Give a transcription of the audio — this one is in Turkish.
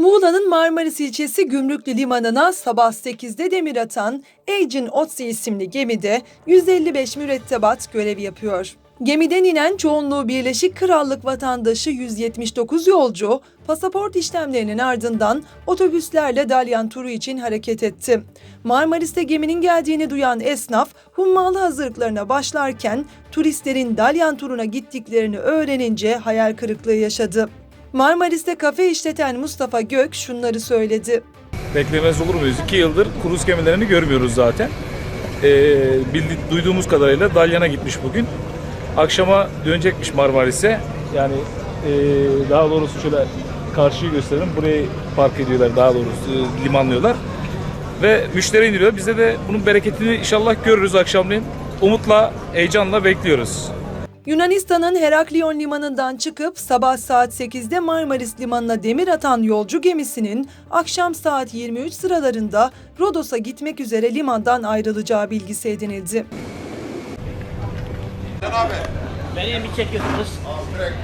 Muğla'nın Marmaris ilçesi Gümrüklü Limanı'na sabah 8'de demir atan Agent Otzi isimli gemide 155 mürettebat görev yapıyor. Gemiden inen çoğunluğu Birleşik Krallık vatandaşı 179 yolcu, pasaport işlemlerinin ardından otobüslerle Dalyan turu için hareket etti. Marmaris'te geminin geldiğini duyan esnaf, hummalı hazırlıklarına başlarken turistlerin Dalyan turuna gittiklerini öğrenince hayal kırıklığı yaşadı. Marmaris'te kafe işleten Mustafa Gök şunları söyledi. Beklemez olur muyuz? İki yıldır kruz gemilerini görmüyoruz zaten. Ee, bildi, duyduğumuz kadarıyla Dalyan'a gitmiş bugün. Akşama dönecekmiş Marmaris'e. Yani ee, daha doğrusu şöyle karşıyı gösterelim. Burayı park ediyorlar daha doğrusu e, limanlıyorlar. Ve müşteri indiriyor. Biz de, de bunun bereketini inşallah görürüz akşamleyin. Umutla, heyecanla bekliyoruz. Yunanistan'ın Heraklion limanından çıkıp sabah saat 8'de Marmaris limanına demir atan yolcu gemisinin akşam saat 23 sıralarında Rodos'a gitmek üzere limandan ayrılacağı bilgisi edinildi. Beni mi çekiyorsunuz? Direkt.